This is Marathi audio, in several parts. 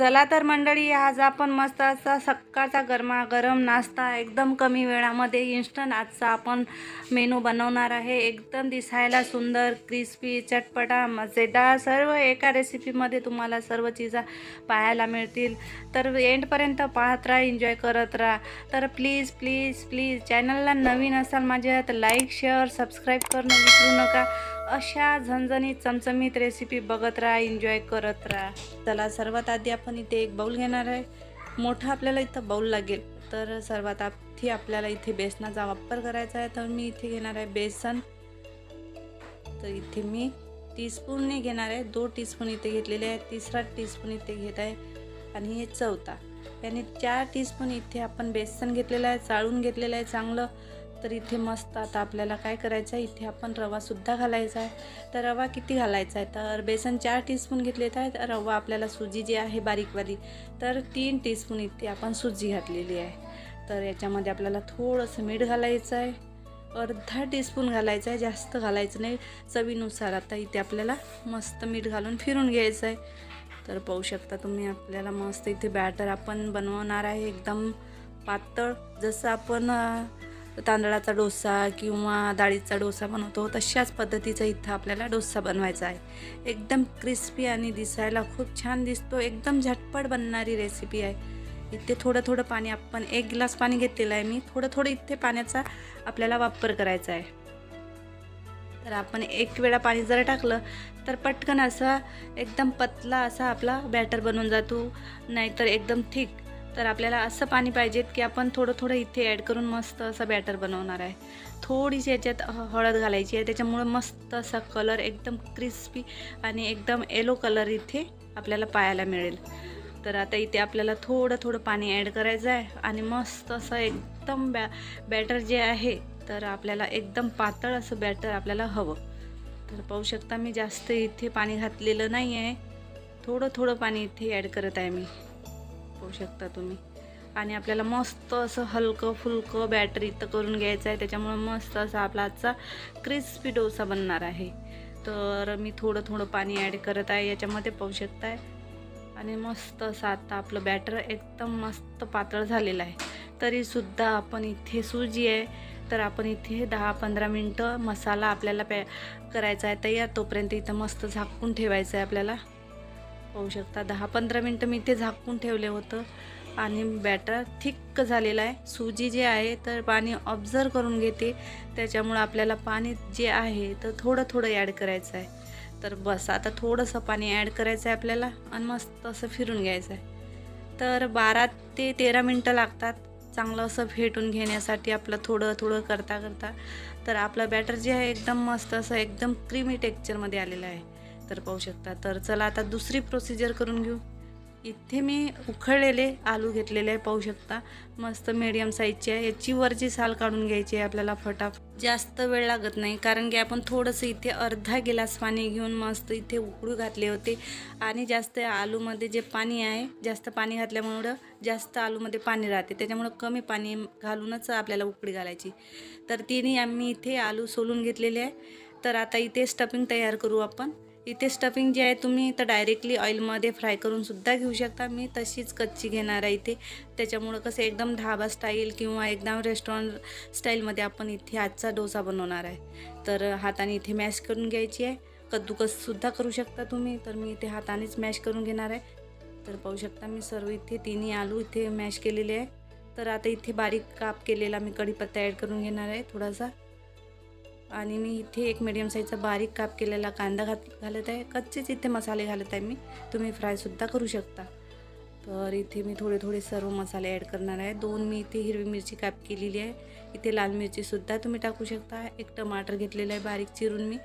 चला तर मंडळी आज आपण मस्त असा सकाळचा गरमागरम नाश्ता एकदम कमी वेळामध्ये इन्स्टंट आजचा आपण मेनू बनवणार आहे. एकदम दिसायला सुंदर क्रिस्पी चटपटा मजेदार सर्व एका रेसिपीमध्ये तुम्हाला सर्व चिजा पाहायला मिळतील. तर एंडपर्यंत पाहत राहा एन्जॉय करत राहा. तर प्लीज प्लीज प्लीज चॅनलला नवीन असाल माझ्या तर लाईक शेअर सबस्क्राईब करणं विसरू नका. अशा झणझणीत चमचमीत रेसिपी बघत राहा एन्जॉय करत राहा. चला सर्वात आधी आपण इथे एक बाऊल घेणार आहे. मोठा आपल्याला इथं बाऊल लागेल. तर सर्वात आधी आपल्याला इथे बेसनाचा वापर करायचा आहे. तर मी इथे घेणार आहे बेसन. तर इथे मी टीस्पूनने घेणार आहे. दोन टीस्पून इथे घेतलेले आहे तिसरा टीस्पून इथे घेत आहे. आणि हे चौथा. याने चार टीस्पून इथे आपण बेसन घेतलेलं आहे. चाळून घेतलेलं आहे. चांगलं तर इथे मस्त आता आपल्याला काय करायचं आहे? इथे आपण रवासुद्धा घालायचा आहे. तर रवा किती घालायचा आहे? तर बेसन चार टीस्पून घेतले तर रवा आपल्याला सुजी जी आहे बारीकवाली तर तीन टीस्पून इथे आपण सुजी घातलेली आहे. तर याच्यामध्ये आपल्याला थोडंसं मीठ घालायचं आहे. अर्धा टीस्पून घालायचं आहे. जास्त घालायचं नाही. चवीनुसार आता इथे आपल्याला मस्त मीठ घालून फिरून घ्यायचं आहे. तर पाहू शकता तुम्ही आपल्याला मस्त इथे बॅटर आपण बनवणार आहे. एकदम पातळ जसं आपण तांदळाचा डोसा किंवा डाळीचा डोसा बनवतो तशाच पद्धतीचा इथं आपल्याला डोसा बनवायचा आहे. एकदम क्रिस्पी आणि दिसायला खूप छान दिसतो एकदम झटपट बनणारी रेसिपी आहे. इथे थोडं थोडं पाणी आपण एक ग्लास पाणी घेतलेलं आहे मी थोडं थोडं इथे पाण्याचा आपल्याला वापर करायचा आहे. तर आपण एक वेळा पाणी जर टाकलं तर पटकन असा एकदम पतला असा आपला बॅटर बनून जातो नाहीतर एकदम थिक तर आपल्याला असं पाणी पाहिजेत की आपण थोडं थोडं इथे ॲड करून मस्त असं बॅटर बनवणार आहे. थोडीशी याच्यात ह- हळद घालायची आहे. त्याच्यामुळं मस्त असा कलर एकदम क्रिस्पी आणि एकदम येलो कलर इथे आपल्याला पाहायला मिळेल. तर आता इथे आपल्याला थोडं थोडं पाणी ॲड करायचं आहे आणि मस्त असं एकदम बॅ बॅटर जे आहे तर आपल्याला एकदम पातळ असं बॅटर आपल्याला हवं. तर पाहू शकता मी जास्त इथे पाणी घातलेलं नाही आहे थोडं थोडं पाणी इथे ॲड करत आहे मी. पाहू शकता तुम्ही. आणि आपल्याला मस्त असं हलकं फुलकं बॅटर इथं करून घ्यायचं आहे. त्याच्यामुळं मस्त असा आपला आजचा क्रिस्पी डोसा बनणार आहे. तर मी थोडं थोडं पाणी ॲड करत आहे. याच्यामध्ये पाहू शकताय. आणि मस्त असं आता आपलं बॅटर एकदम मस्त पातळ झालेलं आहे. तरीसुद्धा आपण इथे सुजी आहे. तर आपण इथे दहा पंधरा मिनटं मसाला आपल्याला पॅ करायचा आहे. तयार तोपर्यंत इथं मस्त झाकून ठेवायचं आहे आपल्याला. पाहू शकता दहा पंधरा मिनटं मी ते झाकून ठेवले होतं आणि बॅटर थिक्क झालेला आहे. सुजी जे आहे तर पाणी ऑब्झर्व करून घेते. त्याच्यामुळं आपल्याला पाणी जे आहे तर थोडं थोडं ॲड करायचं आहे. तर बस आता थोडंसं पाणी ॲड करायचं आहे आपल्याला आणि मस्त असं फिरून घ्यायचं आहे. तर बारा ते तेरा मिनटं लागतात चांगलं असं फेटून घेण्यासाठी आपलं थोडं थोडं करता करता. तर आपलं बॅटर जे आहे एकदम मस्त असं एकदम क्रीमी टेक्चरमध्ये आलेलं आहे. तर पाहू शकता. तर चला आता दुसरी प्रोसिजर करून घेऊ. इथे मी उखळलेले आलू घेतलेले आहे पाहू शकता. मस्त मीडियम साईजचे आहे. याची वरची साल काढून घ्यायची आहे आपल्याला फटाफट. जास्त वेळ लागत नाही कारण की आपण थोडंसं इथे अर्धा गिलास पाणी घेऊन मस्त इथे उकळू घातले होते. आणि जास्त आलूमध्ये जे पाणी आहे जास्त पाणी घातल्यामुळं जास्त आलूमध्ये पाणी राहते. त्याच्यामुळं कमी पाणी घालूनच आपल्याला उकळी घालायची. तर तिने आम्ही इथे आलू सोलून घेतलेले आहे. तर आता इथे स्टफिंग तयार करू आपण. इथे स्टफिंग जी आहे तुम्ही तर डायरेक्टली ऑइलमध्ये फ्राय करून सुद्धा घेऊ शकता. मी तशीच कच्ची घेणार आहे इथे. त्याच्यामुळं कसं एकदम ढाबा स्टाईल किंवा एकदम रेस्टॉरंट स्टाईलमध्ये आपण इथे आजचा डोसा बनवणार आहे. तर हाताने इथे मॅश करून घ्यायची आहे. कद्दूकससुद्धा करू शकता तुम्ही. तर मी इथे हातानेच मॅश करून घेणार आहे. तर पाहू शकता मी सर्व इथे तिन्ही आलू इथे मॅश केलेले आहे. तर आता इथे बारीक काप केलेला मी कढीपत्ता ॲड करून घेणार आहे थोडासा. आणि मी इथे एक मिडियम साईजचा बारीक काप केलेला कांदा घात घालत आहे. कच्चेच इथे मसाले घालत आहे मी. तुम्ही फ्रायसुद्धा करू शकता. तर इथे मी थोडे थोडे सर्व मसाले ॲड करणार आहे. दोन मी इथे हिरवी मिरची काप केलेली आहे. इथे लाल मिरचीसुद्धा तुम्ही टाकू शकता. एक टमाटर घेतलेलं आहे बारीक चिरून मी.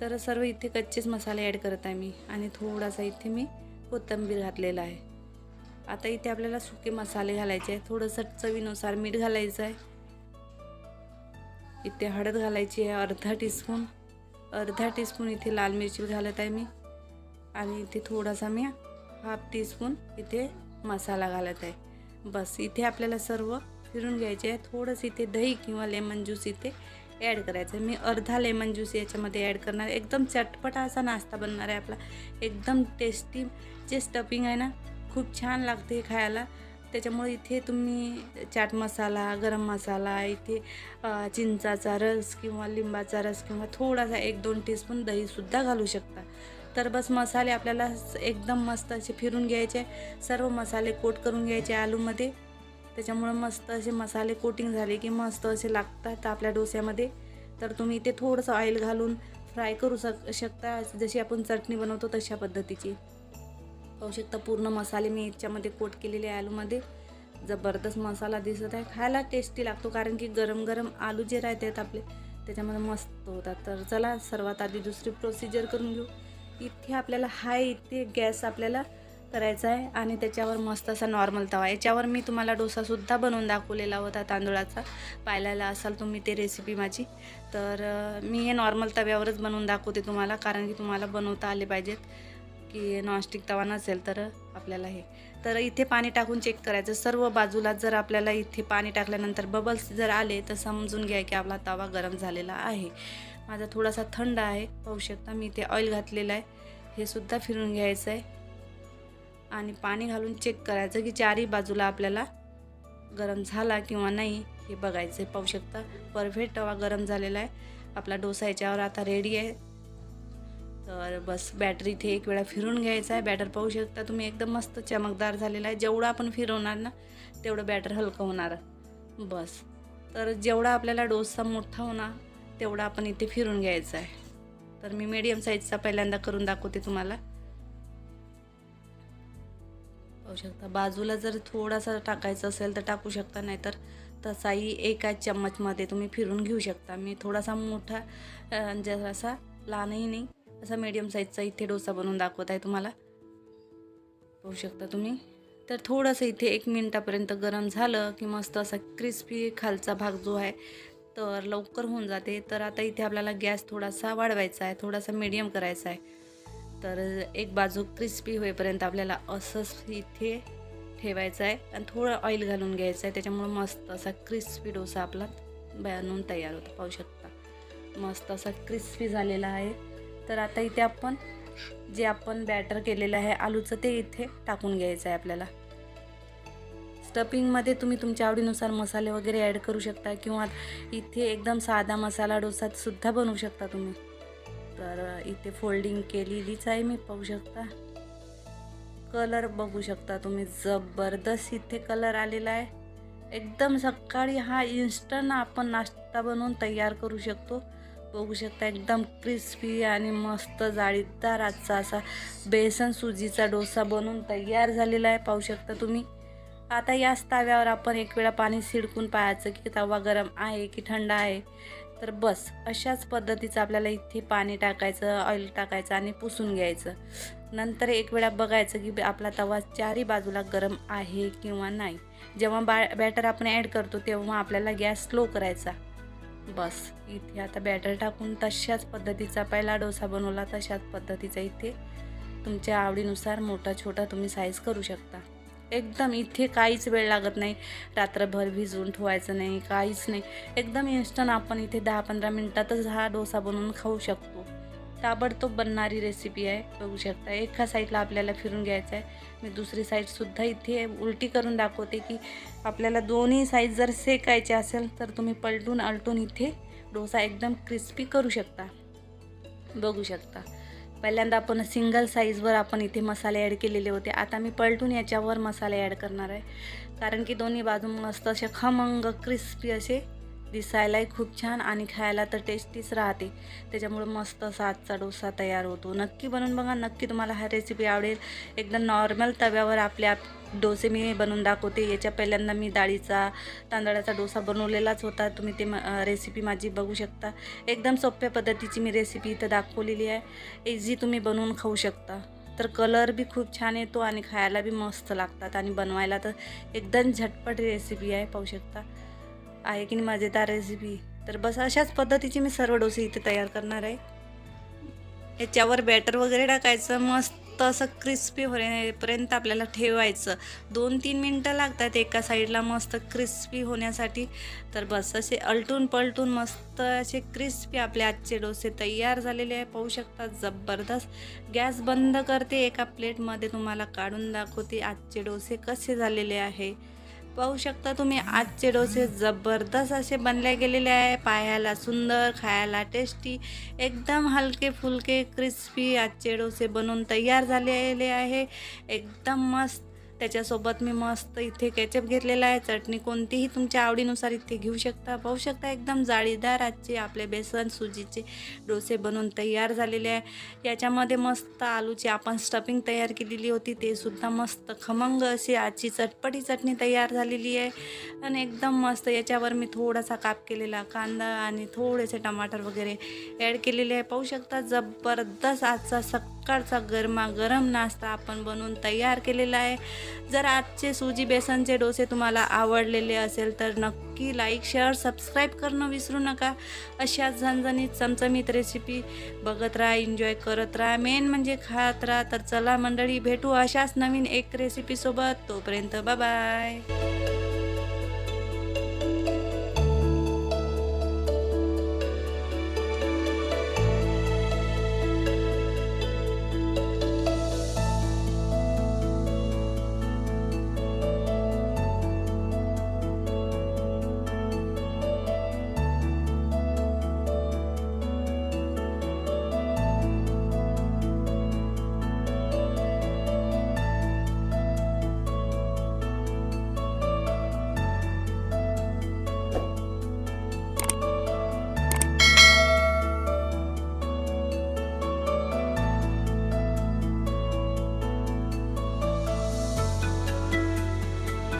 तर सर्व इथे कच्चेच मसाले ॲड करत आहे मी. आणि थोडासा इथे मी कोथिंबीर घातलेला आहे. आता इथे आपल्याला सुके मसाले घालायचे आहे थोडंसं चवीनुसार मीठ घालायचं आहे. इथे हळद घालायची आहे अर्धा टीस्पून अर्धा टीस्पून इथे लाल मिरची घालत आहे मी. आणि इथे थोडासा मी हाफ टीस्पून इथे मसाला घालत आहे. बस इथे आपल्याला सर्व फिरून घ्यायचे आहे. थोडंसं इथे दही किंवा लेमन ज्यूस इथे ॲड करायचं आहे. मी अर्धा लेमन ज्यूस याच्यामध्ये ॲड करणार. एकदम चटपटा असा नाश्ता बनणार आहे आपला. एकदम टेस्टी जे स्टफिंग आहे ना खूप छान लागते हे खायला. त्याच्यामुळे इथे तुम्ही चाट मसाला गरम मसाला इथे चिंचाचा रस किंवा लिंबाचा रस किंवा थोडासा एक दोन टीस्पून दहीसुद्धा घालू शकता. तर बस मसाले आपल्याला एकदम मस्त असे फिरून घ्यायचे. सर्व मसाले कोट करून घ्यायचे आलूमध्ये. त्याच्यामुळं मस्त असे मसाले कोटिंग झाले की मस्त असे लागतात आपल्या डोस्यामध्ये. तर तुम्ही इथे थोडंसं ऑइल घालून फ्राय करू शक शकता. जशी आपण चटणी बनवतो तशा पद्धतीची. पाहू शकता पूर्ण मसाले मी याच्यामध्ये कोट केलेले आहे आलूमध्ये. जबरदस्त मसाला दिसत आहे. खायला टेस्टी लागतो कारण की गरम गरम आलू जे राहतात आपले त्याच्यामध्ये मस्त होतात. तर चला सर्वात आधी दुसरी प्रोसिजर करून घेऊ. इथे आपल्याला हाय इथे गॅस आपल्याला करायचा आहे आणि त्याच्यावर मस्त असा नॉर्मल तवा. याच्यावर मी तुम्हाला डोसासुद्धा बनवून दाखवलेला होता तांदूळाचा. पाहिलेला असाल तुम्ही ते रेसिपी माझी. तर मी हे नॉर्मल तव्यावरच बनवून दाखवते तुम्हाला कारण की तुम्हाला बनवता आले पाहिजेत. की नॉनस्टिक तवा नसेल तर आपल्याला हे. तर इथे पाणी टाकून चेक करायचं. सर्व बाजूला जर आपल्याला इथे पाणी टाकल्यानंतर बबल्स जर आले तर समजून घ्या की आपला तवा गरम झालेला आहे. माझा थोडासा थंड आहे. पाहू शकता मी इथे ऑइल घातलेलं आहे. हे सुद्धा फिरून घ्यायचं आहे. आणि पाणी घालून चेक करायचं की चारही बाजूला आपल्याला गरम झाला किंवा नाही हे बघायचं आहे. पाहू शकता परफेक्ट तवा गरम झालेला आहे. आपला डोसा याच्यावर आता रेडी आहे. तर बस बॅटर इथे एक वेळा फिरून घ्यायचा आहे. बॅटर पाहू शकता तुम्ही एकदम मस्त चमकदार झालेला आहे. जेवढं आपण फिरवणार ना तेवढं बॅटर हलकं होणार. बस. तर जेवढा आपल्याला डोसा मोठा होणार तेवढा आपण इथे फिरून घ्यायचा आहे. तर मी मीडियम साईजचा पहिल्यांदा करून दाखवते तुम्हाला. पाहू शकता बाजूला जर थोडासा टाकायचं असेल तर टाकू शकता नाहीतर तसाही एका चम्मचमध्ये तुम्ही फिरून घेऊ शकता. मी थोडासा मोठा जरासा लहानही नाही असा मीडियम साईजचा इथे डोसा बनवून दाखवत आहे तुम्हाला. पाहू शकता तुम्ही. तर थोडंसं इथे एक मिनटापर्यंत गरम झालं की मस्त असा क्रिस्पी खालचा भाग जो आहे तर लवकर होऊन जाते. तर आता इथे आपल्याला गॅस थोडासा वाढवायचा आहे थोडासा मीडियम करायचा आहे. तर एक बाजू क्रिस्पी होईपर्यंत आपल्याला असंच इथे ठेवायचं आहे आणि थोडं ऑइल घालून घ्यायचं आहे. त्याच्यामुळं मस्त असा क्रिस्पी डोसा आपला बनवून तयार होतो. पाहू शकता. मस्त असा क्रिस्पी झालेला आहे. तर आता इथे आपण जे आपण बॅटर केलेलं आहे आलूचं ते इथे टाकून घ्यायचं आहे आपल्याला. स्टफिंगमध्ये तुम्ही तुमच्या आवडीनुसार मसाले वगैरे ॲड करू शकता किंवा इथे एकदम साधा मसाला डोसासुद्धा बनवू शकता तुम्ही. तर इथे फोल्डिंग केलेलीच आहे मी पाहू शकता. कलर बघू शकता तुम्ही जबरदस्त इथे कलर आलेला आहे. एकदम सकाळी हा इन्स्टंट आपण नाश्ता बनवून तयार करू शकतो. बघू शकता एकदम क्रिस्पी आणि मस्त जाळीदार आजचा असा बेसन सुजीचा डोसा बनवून तयार झालेला आहे पाहू शकता तुम्ही. आता याच तव्यावर आपण एक वेळा पाणी शिडकून पाहायचं की तवा गरम आहे की थंड आहे. तर बस अशाच पद्धतीचं आपल्याला इथे पाणी टाकायचं ऑइल टाकायचं आणि पुसून घ्यायचं. नंतर एक वेळा बघायचं की आपला तवा चारही बाजूला गरम आहे किंवा नाही. जेव्हा बा बॅटर आपण ॲड करतो तेव्हा आपल्याला गॅस स्लो करायचा. बस. इथे आता बॅटर टाकून तशाच पद्धतीचा पहिला डोसा बनवला तशाच पद्धतीचा इथे तुमच्या आवडीनुसार मोठा छोटा तुम्ही साईज करू शकता. एकदम इथे काहीच वेळ लागत नाही. रात्रभर भिजवून ठेवायचं नाही काहीच नाही. एकदम इन्स्टंट आपण इथे दहा पंधरा मिनटातच हा डोसा बनवून खाऊ शकतो. ताबडतोब बनणारी रेसिपी आहे. बघू शकता एका साईडला आपल्याला फिरून घ्यायचं आहे. मी दुसरी साईडसुद्धा इथे उलटी करून दाखवते की आपल्याला दोन्ही साईड जर सेकायचे असेल तर तुम्ही पलटून अलटून इथे डोसा एकदम क्रिस्पी करू शकता. बघू शकता. पहिल्यांदा आपण सिंगल साईजवर आपण इथे मसाले ॲड केलेले होते. आता मी पलटून याच्यावर मसाले ॲड करणार आहे. कारण की दोन्ही बाजू मस्त असे खमंग क्रिस्पी असे दिसायलाही खूप छान आणि खायला तर टेस्टीच राहते. त्याच्यामुळं मस्त असा आजचा डोसा तयार होतो. नक्की बनवून बघा नक्की तुम्हाला हा रेसिपी आवडेल. एकदम नॉर्मल तव्यावर आपल्या डोसे मी बनवून दाखवते. याच्या पहिल्यांदा मी डाळीचा तांदळाचा डोसा बनवलेलाच होता. तुम्ही ते रेसिपी माझी बघू शकता. एकदम सोप्या पद्धतीची मी रेसिपी इथं दाखवलेली आहे. इझी तुम्ही बनवून खाऊ शकता. तर कलर बी खूप छान येतो आणि खायला बी मस्त लागतात. आणि बनवायला तर एकदम झटपट रेसिपी आहे पाहू शकता. आहे की नाही मजेदार रेसिपी तर बस अशाच पद्धतीची मी सर्व डोसे इथे तयार करणार आहे. याच्यावर बॅटर वगैरे टाकायचं मस्त मस्त असं क्रिस्पी होण्यापर्यंत आपल्याला ठेवायचं. दोन तीन मिनटं लागतात एका साईडला मस्त क्रिस्पी होण्यासाठी. तर बस असे अलटून पलटून मस्त असे क्रिस्पी आपले आजचे डोसे तयार झालेले आहे. पाहू शकता जबरदस्त. गॅस बंद करते एका प्लेटमध्ये तुम्हाला काढून दाखवते आजचे डोसे कसे झालेले आहे. पाहू शकता तुम्ही आजचे डोसे जबरदस्त असे बनले गेलेले आहे. पाहायला सुंदर खायला टेस्टी एकदम हलके फुलके क्रिस्पी आजचे डोसे बनवून तयार झालेले आहे. एकदम मस्त त्याच्यासोबत मी मस्त इथे केचप घेतलेला आहे. चटणी कोणतीही तुमच्या आवडीनुसार इथे घेऊ शकता. पाहू शकता एकदम जाळीदार आजचे आपले बेसन सुजीचे डोसे बनवून तयार झालेले आहे. याच्यामध्ये मस्त आलूची आपण स्टफिंग तयार केलेली होती. ते सुद्धा मस्त खमंग अशी आजची चटपटी चटणी तयार झालेली आहे. आणि एकदम मस्त याच्यावर मी थोडासा काप केलेला कांदा आणि थोडेसे टमाटर वगैरे ॲड केलेले आहे. पाहू शकता जबरदस्त आजचा सकाळचा गरमागरम नाश्ता आपण बनवून तयार केलेला आहे. जर आजचे सुजी बेसनचे डोसे तुम्हाला आवडलेले असेल तर नक्की लाईक शेअर सबस्क्राईब करणं विसरू नका. अशा झणझणीत चमचमीत रेसिपी बघत राहा एन्जॉय करत राहा. मेन म्हणजे खात राहा. तर चला मंडळी भेटू अशाच नवीन एक रेसिपीसोबत तोपर्यंत बाय